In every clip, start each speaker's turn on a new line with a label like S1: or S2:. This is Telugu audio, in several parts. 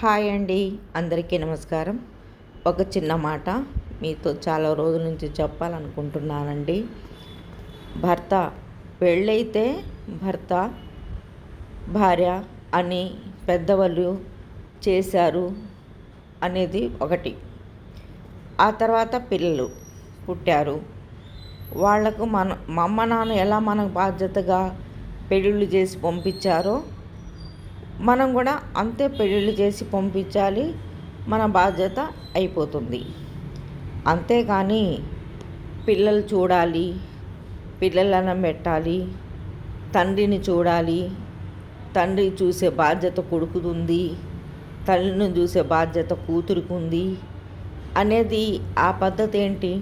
S1: హాయ్ అండి అందరికీ నమస్కారం. ఒక చిన్న మాట మీతో చాలా రోజుల నుంచి చెప్పాలనుకుంటున్నానండి. భర్త పెళ్ళైతే భర్త భార్య అని పెద్దవాళ్ళు చేశారు అనేది ఒకటి. ఆ తర్వాత పిల్లలు పుట్టారు. వాళ్ళకు మన మా అమ్మ నాన్న ఎలా మనకు బాధ్యతగా పెళ్ళిళ్ళు చేసి పంపించారో మనం కూడా అంతే పెళ్ళిళ్ళు చేసి పంపించాలి మన బాధ్యత అయిపోతుంది. అంతేకాని పిల్లలు చూడాలి పిల్లలను పెట్టాలి తండ్రిని చూడాలి తండ్రి చూసే బాధ్యత కొడుకుతుంది తల్లిని చూసే బాధ్యత కూతురుకుంది అనేది ఆ పద్ధతి ఏంటి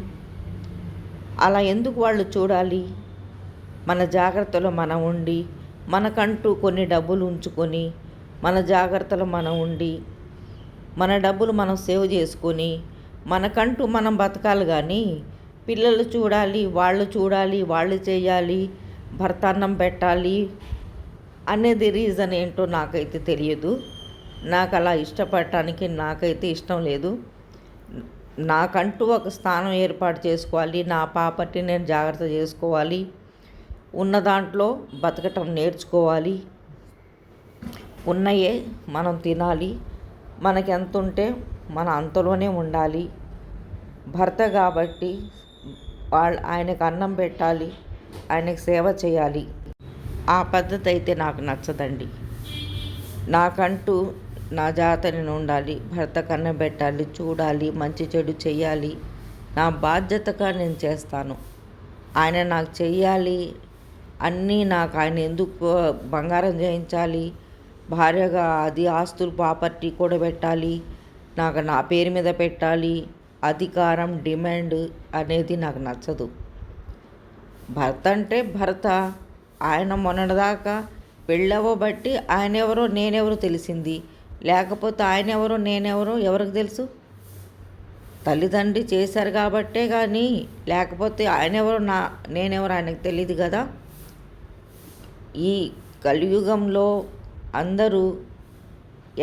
S1: అలా ఎందుకు వాళ్ళు చూడాలి? మన జాగ్రత్తలో మనం ఉండి మనకంటూ కొన్ని డబ్బులు ఉంచుకొని మన జాగ్రత్తలు మనం ఉండి మన డబ్బులు మనం సేవ్ చేసుకొని మనకంటూ మనం బతకాలి కానీ పిల్లలు చూడాలి వాళ్ళు చూడాలి వాళ్ళు చేయాలి భర్త అన్నం పెట్టాలి అనేది రీజన్ ఏంటో నాకైతే తెలియదు. నాకు అలా ఇష్టపడటానికి నాకైతే ఇష్టం లేదు. నాకంటూ ఒక స్థానం ఏర్పాటు చేసుకోవాలి నా పాపర్టీ నేను జాగ్రత్త చేసుకోవాలి ఉన్న దాంట్లో బతకటం నేర్చుకోవాలి ఉన్నయే మనం తినాలి. మనకి ఎంత ఉంటే మన అంతలోనే ఉండాలి. భర్త కాబట్టి వాళ్ళ ఆయనకు అన్నం పెట్టాలి. ఆయనకు సేవ చేయాలి. ఆ పద్ధతి అయితే నాకు నచ్చదండి. నాకంటూ నా జాతని ఉండాలి. భర్త కన్న పెట్టాలి. చూడాలి. మంచి చెడు చేయాలి నా బాధ్యతగా నేను చేస్తాను. ఆయన నాకు చెయ్యాలి. అన్నీ నాకు ఆయన ఎందుకు బంగారం చేయించాలి? భార్యగా అది ఆస్తులు ప్రాపర్టీ కూడా పెట్టాలి నాకు నా పేరు మీద పెట్టాలి అధికారం డిమాండ్ అనేది నాకు నచ్చదు. భర్త అంటే భర్త. ఆయన మొన్నటిదాకా పెళ్ళవ్వబట్టి ఆయన ఎవరో నేనెవరో తెలిసింది. లేకపోతే ఆయన ఎవరో నేనెవరో ఎవరికి తెలుసు? తల్లిదండ్రి చేశారు కాబట్టే కానీ లేకపోతే ఆయన ఎవరో నా నేనెవరో ఆయనకు తెలియదు కదా? ఈ కలియుగంలో అందరూ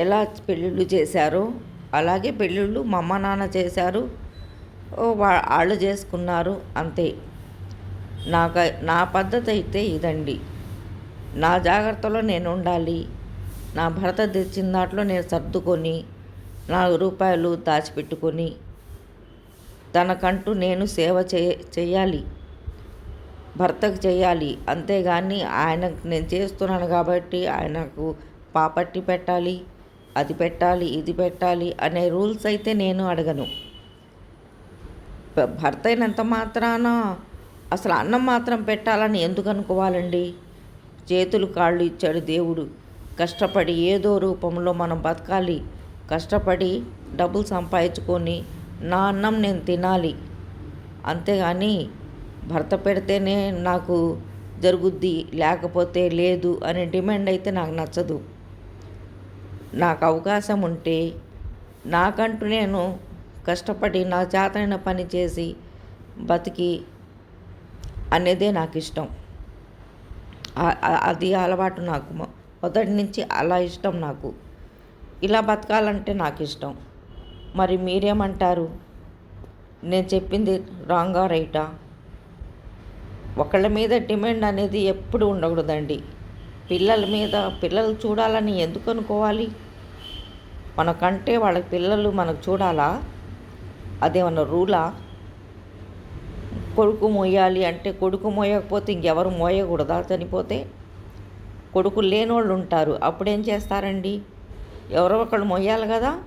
S1: ఎలా పెళ్ళిళ్ళు చేశారో అలాగే పెళ్ళిళ్ళు మా అమ్మ నాన్న చేశారు. వాళ్ళు చేసుకున్నారు అంతే. నాకు నా పద్ధతి అయితే ఇదండి. నా జాగ్రత్తలో నేను ఉండాలి. నా భర్త తెచ్చిన దాంట్లో నేను సర్దుకొని నాలుగు రూపాయలు దాచిపెట్టుకొని తనకంటూ నేను సేవ చేయాలి. భర్తకు చేయాలి. అంతేగాని ఆయనకు నేను చేస్తున్నాను కాబట్టి ఆయనకు పాపట్టి పెట్టాలి అది పెట్టాలి ఇది పెట్టాలి అనే రూల్స్ అయితే నేను అడగను. భర్త అయినంత మాత్రాన అసలు అన్నం మాత్రం పెట్టాలని ఎందుకు అనుకోవాలండి? చేతులు కాళ్ళు ఇచ్చాడు దేవుడు. కష్టపడి ఏదో రూపంలో మనం బతకాలి. కష్టపడి డబ్బులు సంపాదించుకొని నా అన్నం నేను తినాలి. అంతేగాని భర్త పెడితేనే నాకు జరుగుద్ది లేకపోతే లేదు అనే డిమాండ్ అయితే నాకు నచ్చదు. నాకు అవకాశం ఉంటే నాకంటూ నేను కష్టపడి నా చేతనైన పని చేసి బతికి అనేదే నాకు ఇష్టం. అది అలవాటు నాకు. మొదటి నుంచి అలా ఇష్టం నాకు. ఇలా బతకాలంటే నాకు ఇష్టం. మరి మీరేమంటారు? నేను చెప్పింది రాంగా రైటా? ఒకళ్ళ మీద డిమాండ్ అనేది ఎప్పుడు ఉండకూడదండి. పిల్లల మీద పిల్లలు చూడాలని ఎందుకు అనుకోవాలి? మనకంటే వాళ్ళ పిల్లలు మనకు చూడాలా? అదేమన్నా రూలా? కొడుకు మోయాలి అంటే కొడుకు మోయకపోతే ఇంకెవరు మోయకూడదా చనిపోతే? కొడుకు లేని వాళ్ళు ఉంటారు అప్పుడేం చేస్తారండి? ఎవరో ఒకళ్ళు మొయ్యాలి కదా?